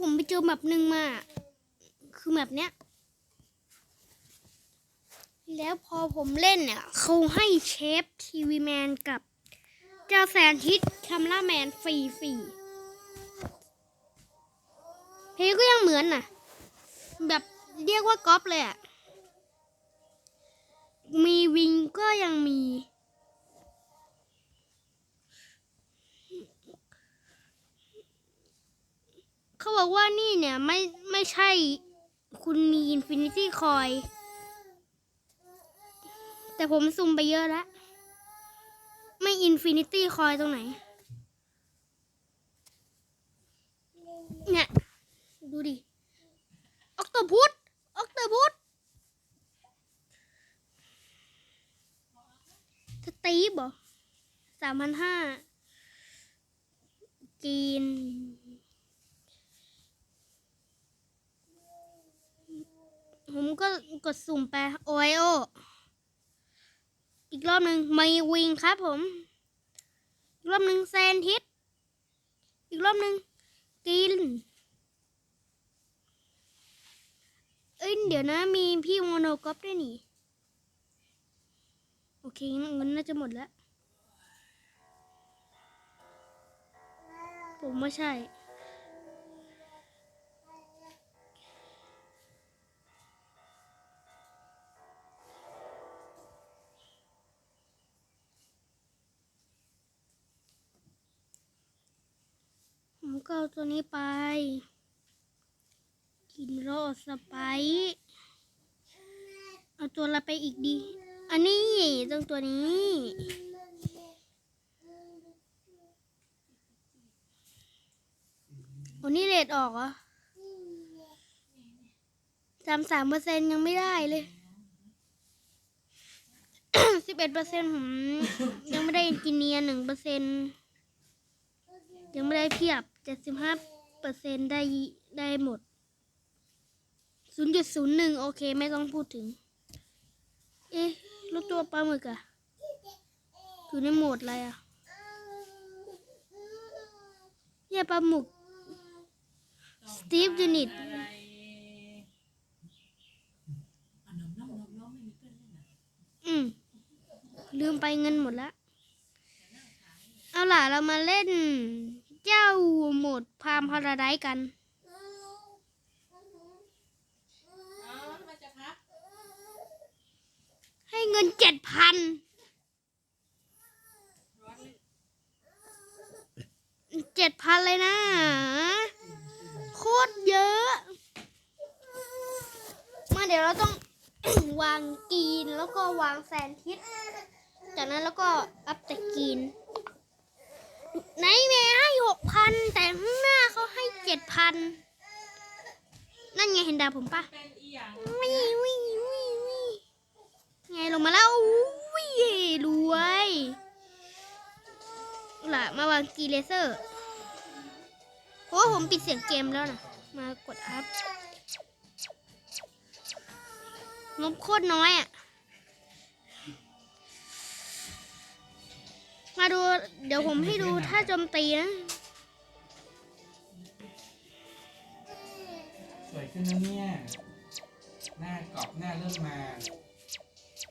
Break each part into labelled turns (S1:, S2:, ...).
S1: ผมไปเจอแมปหนึ่งมา คือแมปเนี้ย แล้วพอผมเล่นเนี่ยเขาให้เชฟทีวีแมนกับเจ้าแซนทิสคัมล่าแมนฟรีฟรีเพลงก็ยังเหมือนน่ะ แบบเรียกว่าก๊อปเลยอะมีวิงก็ยังมี เขาบอกว่านี่เนี่ยไม่ไม่ใช่คุณมีอินฟินิตี้คอย แต่ผมซุ่มไปเยอะแล้ว ไม่อินฟินิตี้คอยตรงไหน เนี่ย ดูดิออกตพุทออกตพุทสตีฟเหรอสามพันห้ากิน ผมก็กดสุ่มไปโอไอโอ อีกรอบหนึ่งไมวิงครับผม อีกรอบหนึ่งแซนทิสอีกรอบหนึ่งกิน เอ้ยเดี๋ยวนะมีพี่โมโนกอฟด้วยนี่ โอเคเงินน่าจะหมดแล้ว ผมไม่ใช่ ตัวนี้ไป กินโรสไป เอาตัวละไปอีกดี อันนี้ต้องตัวนี้โอ้นี่เลดออกเหรอสามสามเปอร์เซ็นยังไม่ได้เลยสิบเอ็ดเปอร์เซ็นผมยังไม่ได้อินเนียหนึ่งเปอร์เซ็น ยังไม่ได้เพียบเจ็ดสิบห้าเปอร์เซ็นได้ได้หมดศูนย์จุดศูนย์หนึ่งโอเค ไม่ต้องพูดถึง เอ๊ะรถตัวปลาหมึกอะอยู่ในโหมดอะไรอะเนี่ยปลาหมึกสตีฟยูนิตอืมลืมไปเงินหมดแล้ว เอาล่ะเรามาเล่น เจ้าโหมดพามพาราไดกัน ให้เงินเจ็ดพันเจ็ดพันเลยนะ โคตรเยอะ มาเดี๋ยวเราต้อง วางกีนแล้วก็วางแซนทิสจากนั้นแล้วก็อัพแต่กีน ไหนแม่ให้หกพันแต่ข้างหน้าเขาให้เจ็ดพันนั่นไงเห็นดาวผมปะวิวิวิวิไงลงมาแล้ววิรวยล่ะมาวางกีเลเซอร์เพราะผมปิดเสียงเกมแล้วนะมากดอัพงบโคตรน้อยอะ มาดูเดี๋ยวผมให้ดูถ้าโจมตีนะ
S2: สวยขึ้นนะเนี่ย หน้ากรอบหน้าเริ่มมา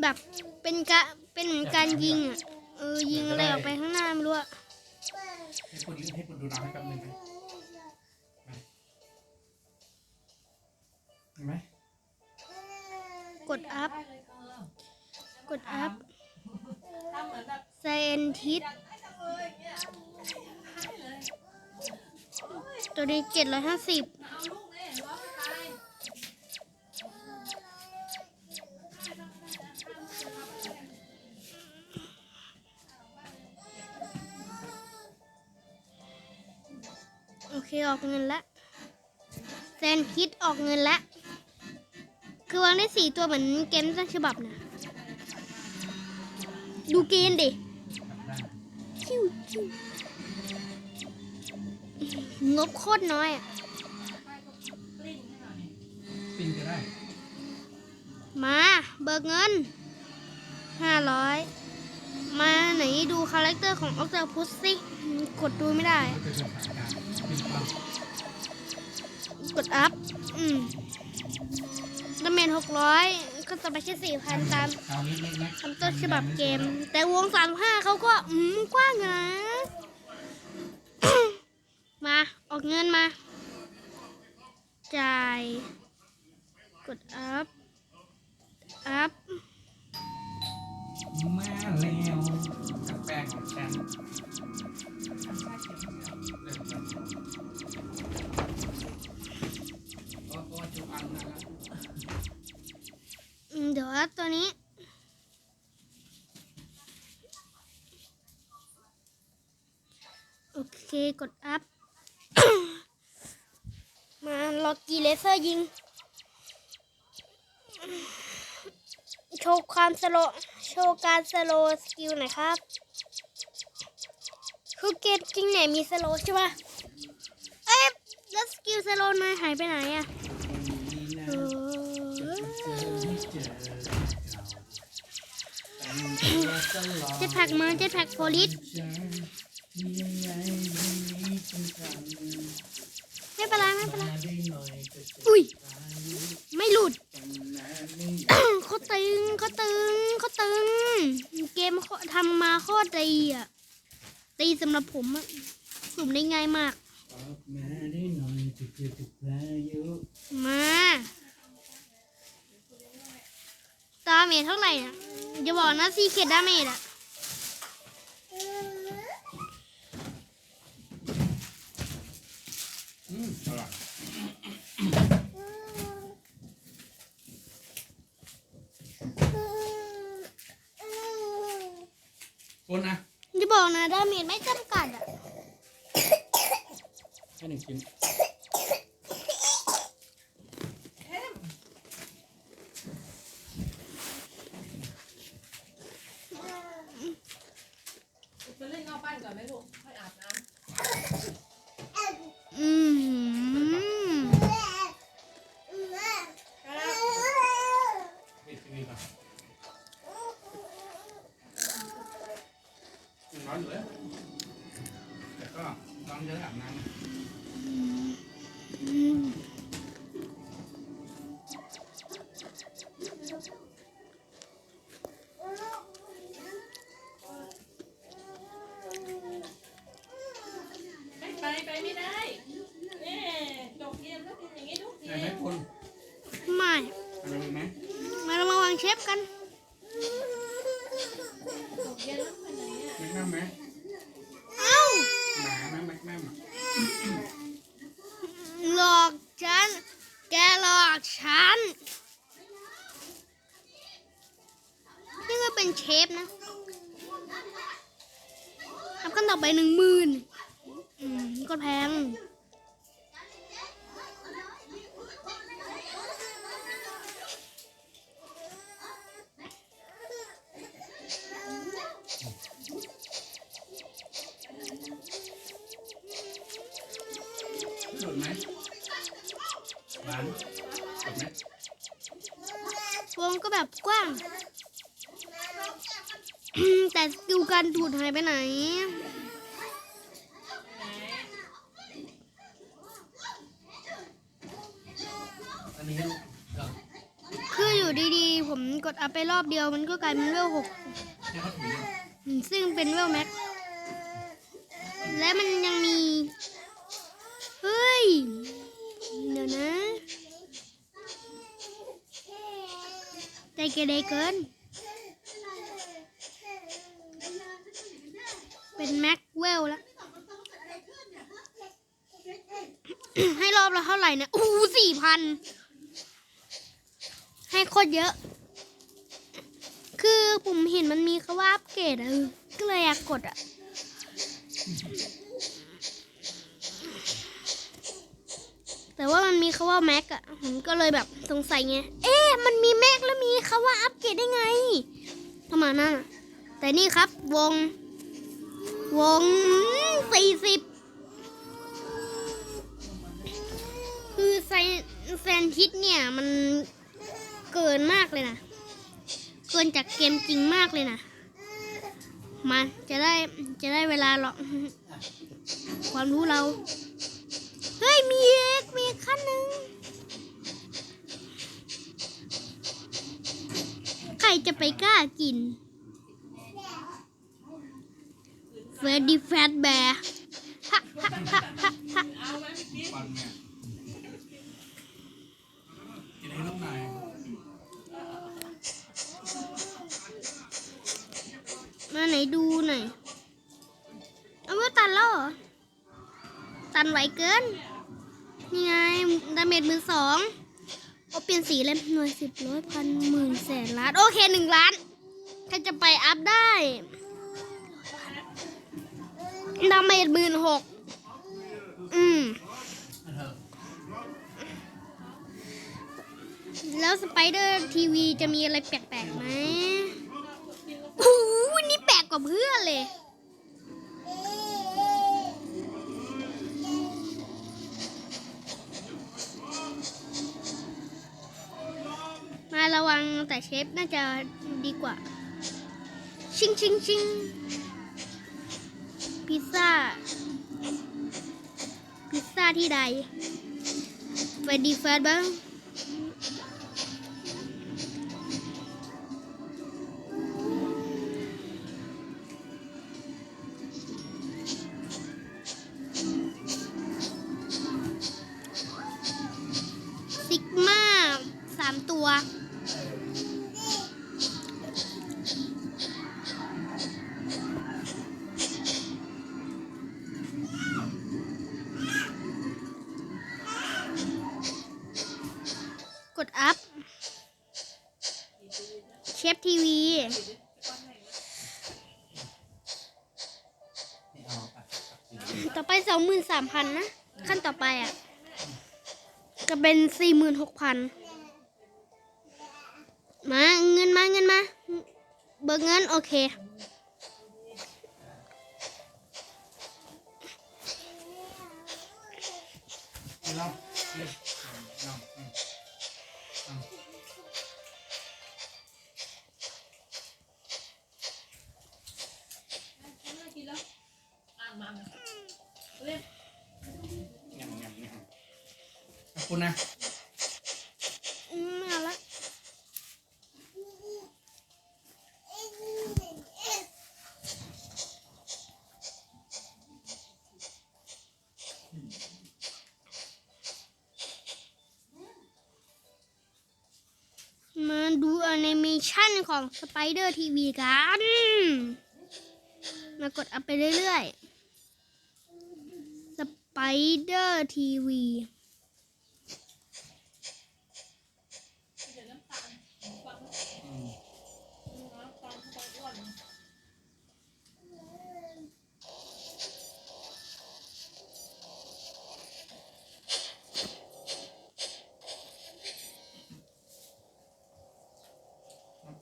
S1: แบบเป็นกะเป็นเหมือนการยิงอะเออยิงอะไรออกไปข้างหน้าไม่รู้อะ
S2: ให้คุณให้คุณดูน้ำให้แป๊บนึงไหมเห็นไหม
S1: กดอัพกดอัพ
S3: ทำเหมือนแบบ
S1: ไซนทิสตัวนี้เจ็ดร้อยห้าสิบโอเค ออกเงินละแซนคิดออกเงินละคือวางได้สี่ตัวเหมือนเกมต้นฉบับนะ ดูเกณฑ์ดิ ชิวชิวงบโคตรน้อยอะ
S2: ปิ้งก็ได้
S1: มา เบิกเงินห้าร้อยมาไหนดูคาแรคเตอร์ของออกเตอพุสสิกดดูไม่ได้
S2: ก็เป็นสายการปิ้งปัง
S1: กดอัพ อืมดาเมจหกร้อย ก็จะไปแค่สี่พันตาม
S2: เอาเล็กนะ
S1: คำต้นฉบับเกม แต่วงสามห้าเขาก็อืมกว้างนะ มาออกเงินมา จ่าย กดอัพ อัพ
S2: มาแล้วกับแป้งของฉัน นี้ โอ
S1: เคกดอัพ มาล็อกกีเลเซอร์ยิง โชว์ความสโลว์โชว์การสโลว์สกิลหน่อยครับ คือเกมจริงเนี่ยมีสโลว์ใช่ปะเอ๊ะแล้วสกิลสโลว์นายหายไปไหนอะ เจ
S2: อแต่งตัวตลอ
S1: เจ็ตแพ็กมาเจ็ตแพ็กโพลิส
S2: ไม่
S1: เป็นไรไม่เป็นไร
S2: อุ้ย
S1: ไม่หลุดเขาตึงเขาตึงเขาตึง เกมทำมาโคตรดีอะตีสำหรับผมผมได้ง่ายมาก
S2: มาได้หน่อยจะเจอกับพา
S1: เมจเท่าไหร่อะ อย่าบอกนะซีเคดดาเมจอะ
S2: อืมอร่อยคนนะ
S1: อย่าบอกนะดาเมจไม่จำกัดอะ
S2: แค่หนึ่งชิ้น
S3: เรา
S1: มาวางเชฟกัน
S3: วง
S2: ก็แบ
S1: บกว้าง แต่สกิลการดูดหายไปไหน
S2: อันนี้ก็
S1: คืออยู่ดีๆ ผมกดอัพไปรอบเดียวมันก็กลายเป็นเวลหก
S2: ให้เขาถือ
S1: อืมซึ่งเป็นเวลแม็ก และมันยังมี เฮ้ย เดี๋ยวนะ ใจเกเรเกินเป็นแม็กเวลแล้ว ให้รอบละเท่าไหร่เนะอู้สี่พัน ให้โคตรเยอะ คือผมเห็นมันมีคำว่าอัปเกรดอะเออก็เลยอยากกดอะแต่ว่ามันมีคำว่าแม็กอะผมก็เลยแบบสงสัยไง เอ๊ะ มันมีแม็กแล้วมีคำว่าอัปเกรดได้ไงประมาณนั้นแต่นี่ครับวง วงสี่สิบคือไซแซนทิสเนี่ยมันเกินมากเลยนะ เกินจากเกมจริงมากเลยนะ มาจะได้จะได้เวลาหรอกความรู้เรา เฮ้ย มีเอกมีขั้นหนึ่ง จะไปกล้ากินเฟรดดี้แฟตแบร์ฮะฮะฮะฮะฮะ
S3: เอาไหมพี่กิ๊ฟ
S2: ฟันเนี่ยกินให้ลูกน่อย
S1: มาไหนดูหน่อย เอาว่าตันแล้วเหรอตันไหวเกิน นี่ไงดาเมจมือสอง ลี่ยนสีเลยหน่วยสิบร้อยพันหมื่นแสนล้าน โอเคหนึ่งล้านใครจะไปอัพได้ดาเมจหมื่นหกอืม
S2: เถอ
S1: แล้วสไปเดอร์ทีวีจะมีอะไรแปลกๆไหมโอ้โหนนี้แปลกกว่าเพื่อนเลย แต่เชฟน่าจะดีกว่า ชิงชิงชิงพิซซ่า พิซซ่าที่ใดไปดีเฟิร์สบ้าง สามพั
S2: น
S1: นะ ขั้นต่อไปอะก็เป็นสี่หมื่นหกพันมาเงินมาเงินมา เบิกเงิน โอเค
S2: คุณนะ
S1: มาละมาดูแอนิเมชั่นของสไปเดอร์ทีวีกัน มากดอัพไปเรื่อยๆ สไป
S3: เด
S2: อ
S3: ร์ทีวี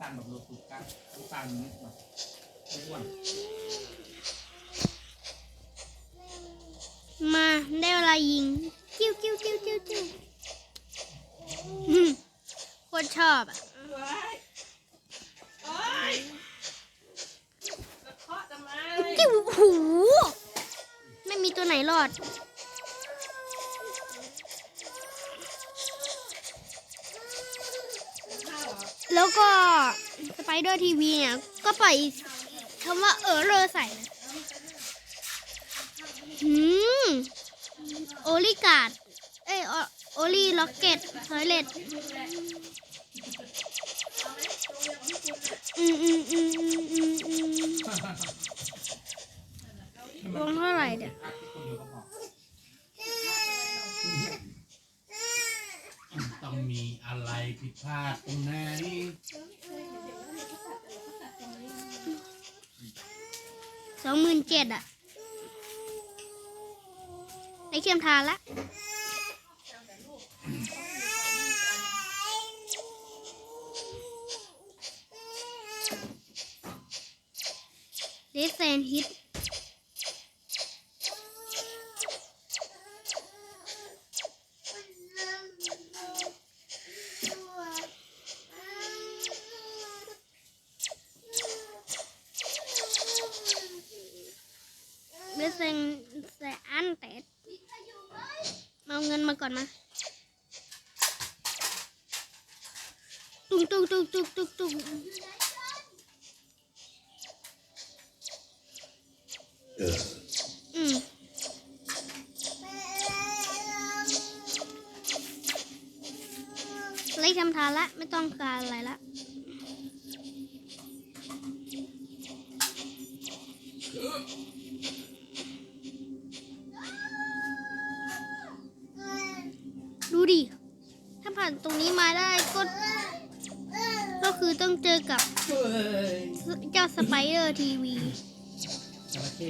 S2: ตาลแบบโลตุกันน้ำตาลแบบไม่อ้วน
S1: มาได้เวลายิง จิ้วจิ้วจิ้วจิ้วจิ้วอืมโคตรชอบอะ
S3: เว้ยโอ้ยจะเคาะทำไม
S1: จิ้วโอ้โหไม่มีตัวไหนรอด ก็สไปเดอร์ทีวีเนี่ย ก็ปล่อยคำว่าเออเลอใส่นะหืมโอลิการ์ดเอ้ยโอโอลีล็อกเก็ตทอยเลตอืมอืมอืมอืมอืมอืมรวมเท่าไหร่เนี่ย
S2: พักคนเดียวก็พอต้องมีอะไร ผิดพลาดตรงไหน
S1: สองหมื่นเจ็ดอะได้เชื่อมทานละเดซแซนฮิต เซ็เซอันเต็ดเอาเงินมาก่อนมาตุกตุกตุกตุกตุกตุ
S2: กอื
S1: เล่ทำทานละ ไม่ต้องการอะไรละ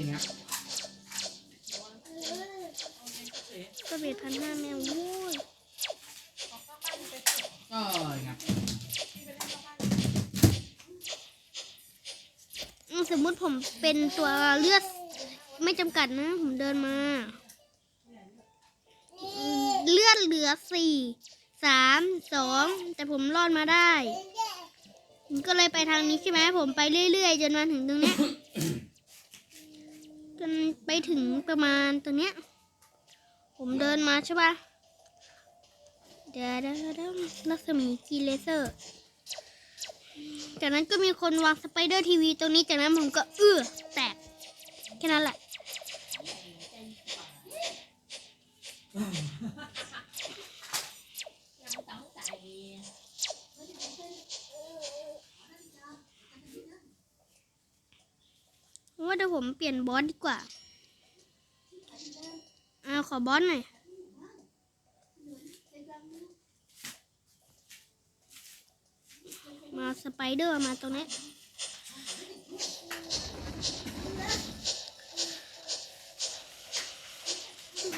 S1: จระ
S2: เข้งับ
S1: ก็เบ็ดพันห้าแมวโว้ย
S2: ก็งับ
S1: อืมสมมุติผมเป็นตัวเลือดไม่จำกัดนะ ผมเดินมาอืมเลือดเหลือสี่สามสองแต่ผมรอดมาได้ผมก็เลยไปทางนี้ใช่ไหมผมไปเรื่อยๆ จนมาถึงตรงเนี้ย จนไปถึงประมาณตรงเนี้ย ผมเดินมาใช่ปะเดี๋ยวเดี๋ยวเดี๋ยวรัศมีกีเลเซอร์ จากนั้นก็มีคนวางสไปเดอร์ทีวีตรงนี้จากนั้นผมก็เอื้อแตก แค่นั้นแหละ ว่าเดี๋ยว ผมเปลี่ยนบอสดีกว่าเอาขอบอสหน่อยมาสไปเดอร์มาตรงนี้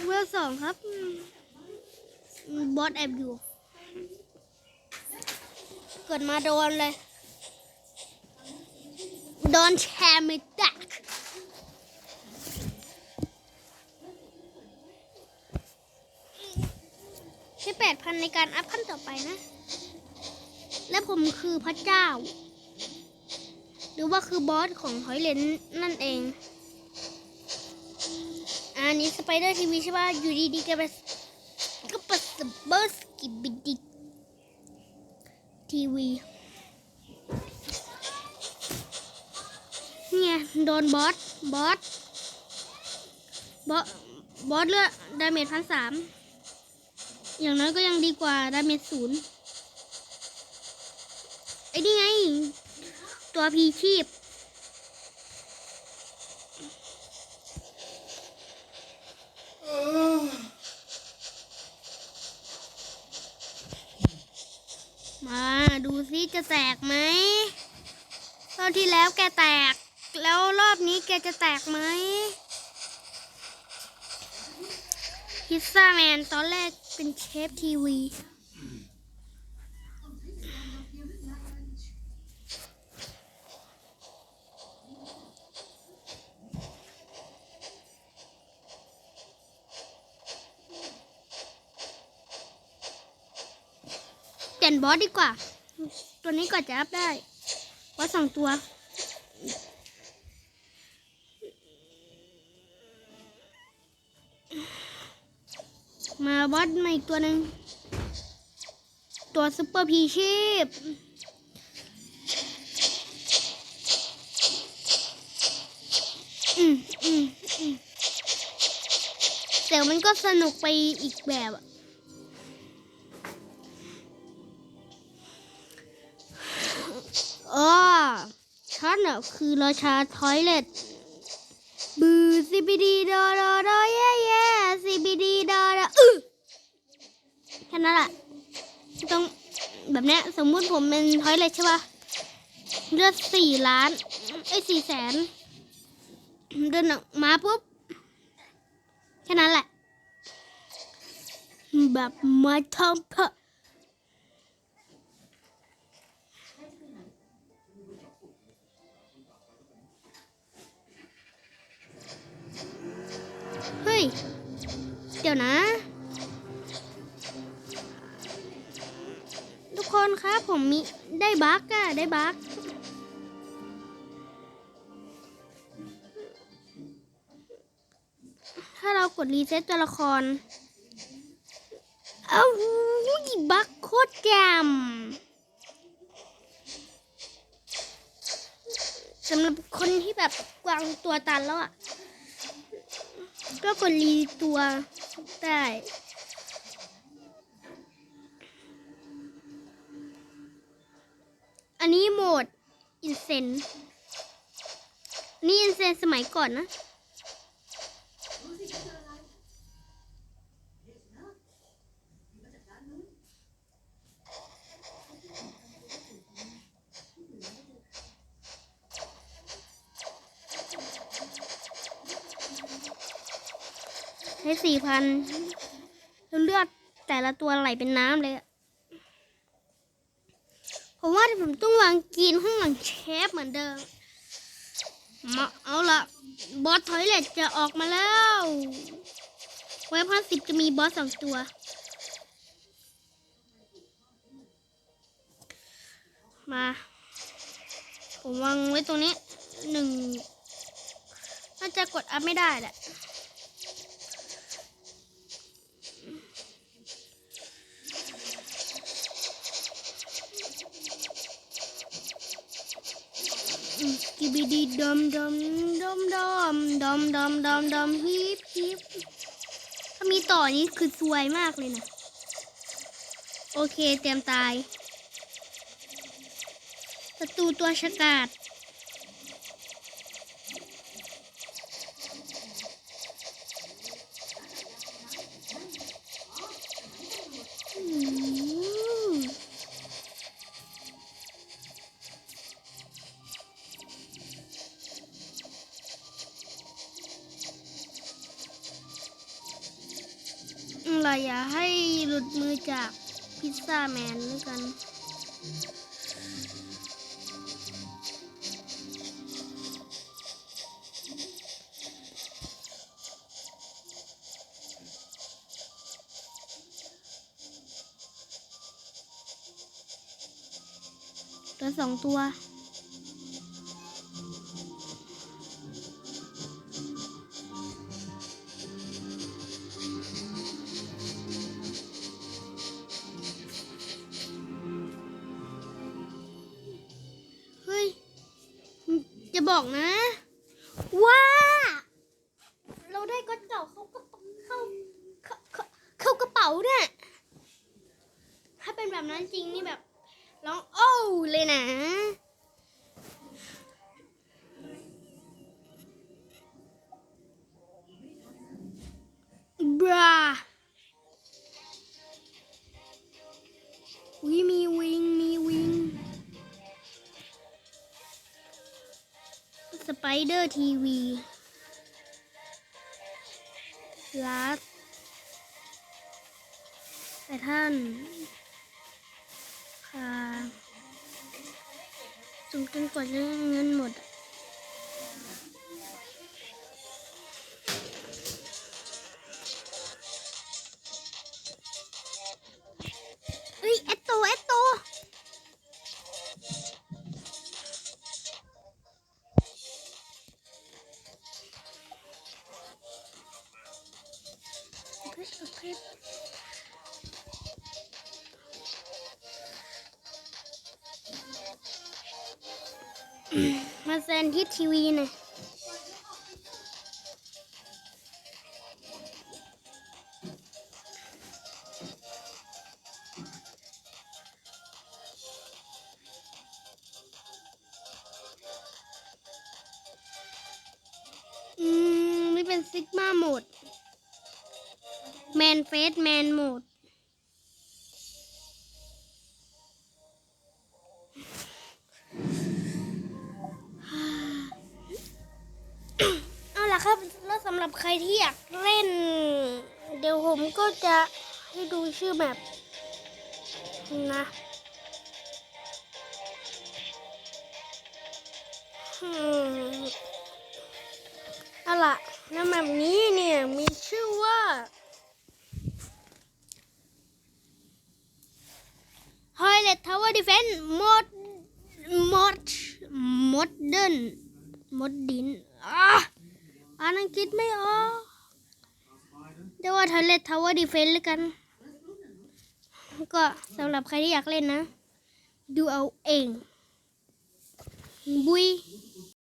S1: เบอร์สองครับ บอสแอบอยู่ เกิดมาโดนเลย โดนแชร์ม่แตก ใช้แปดพันในการอัพขั้นต่อไปนะ และผมคือพระเจ้า หรือว่าคือบอสของหอยเลนนั่นเอง อันนี้สไปเดอร์ทีวีใช่ป่ะ อยู่ดีๆก็ไปก็เปิดสเบอร์สกิบบิดิทีวีเนี่ยโดนบอส บอส บอสบอสเลือดดาเมจพันสาม อย่างน้อยก็ยังดีกว่าดาเมจศูนย์ไอ้นี่ไง ตัวพีชีพ มาดูซิจะแตกไหมรอบที่แล้วแกแตก แล้วรอบนี้แกจะแตกไหมพิซซ่าแมนตอนแรก เป็นเชฟทีวี เปลี่ยนบอสดีกว่า ตัวนี้ก็จะอัพได้บอสสองตัว มาบอสมาอีกตัวหนึ่งตัวซุปเปอร์พีชีพอืมอืมอืมแต่มันก็สนุกไปอีกแบบอะอ๋อฉันอะคือราชาทอยเลตบือซีบีดีดอดอดอเย่เย่ซีบีดีดอดออือ ค่นั้นแหละต้องแบบเนี้ยสมมุติผมเป็นทอยเลตใช่ป่ะเลือดสี่ล้านไอ้สี่แสนเดินออกมาปุ๊บแค่นั้นแหละ แบบมาทำเพอเฮ้ย เดี๋ยวนะ ผมมีได้บั๊กอะได้บั๊กถ้าเรากดรีเซ็ตตัวละครเอาหูยบั๊กโคตรแจ่สำหรับคนที่แบบวางตัวตันแล้วอะก็กดรีตัวได้ อันนี้โหมดอินเซนนี่อินเซนสมัยก่อนนะให้สี่พันเลือดแต่ละตัวไหลเป็นน้ำเลยอะ ผมว่าผมต้องวางกินข้างหลังเชฟเหมือนเดิมมาเอาละบอสทอยเลตจะออกมาแล้วไว้พันสิบจะมีบอสสองตัว มา ผมวางไว้ตรงนี้หนึ่งน่าจะกดอัพไม่ได้แหละ บิดีดอมดอมดอมดอมดอมดอมดอมดอมฮิปฮิปถ้ามีต่อนี้คือสวยมากเลยนะ โอเคเตรียมตายศัตรูตัวฉกาด อย่าให้หลุดมือจากพิซซ่าแมนด้วยกันตัวสองตัว ถ้าเป็นแบบนั้นจริงนี่แบบร้องโอ้เลยนะ บราวิมีวิง มีวิง สไปเดอร์ทีวีลัดแต่ท่าน ค่ะจุมจนกว่าจะเงินหมด นที่ทีวีน่ยอืม นี่เป็นซิกมาโหมด แมนเฟสแม เอาล่ะครับ แล้วสำหรับใครที่อยากเล่น เดี๋ยวผมก็จะให้ดูชื่อแบบนะอืมเอาล่ะแล้วแบบนี้เนี่ยมีชื่อว่า Toilet Tower Defense Mod Mod Modern Modern อะอ่า นอังคิดไม่ออกเรียกว่า Toilet Tower Defense แล้วกัน ก็สำหรับใครที่อยากเล่นนะ ดูเอาเอง บุย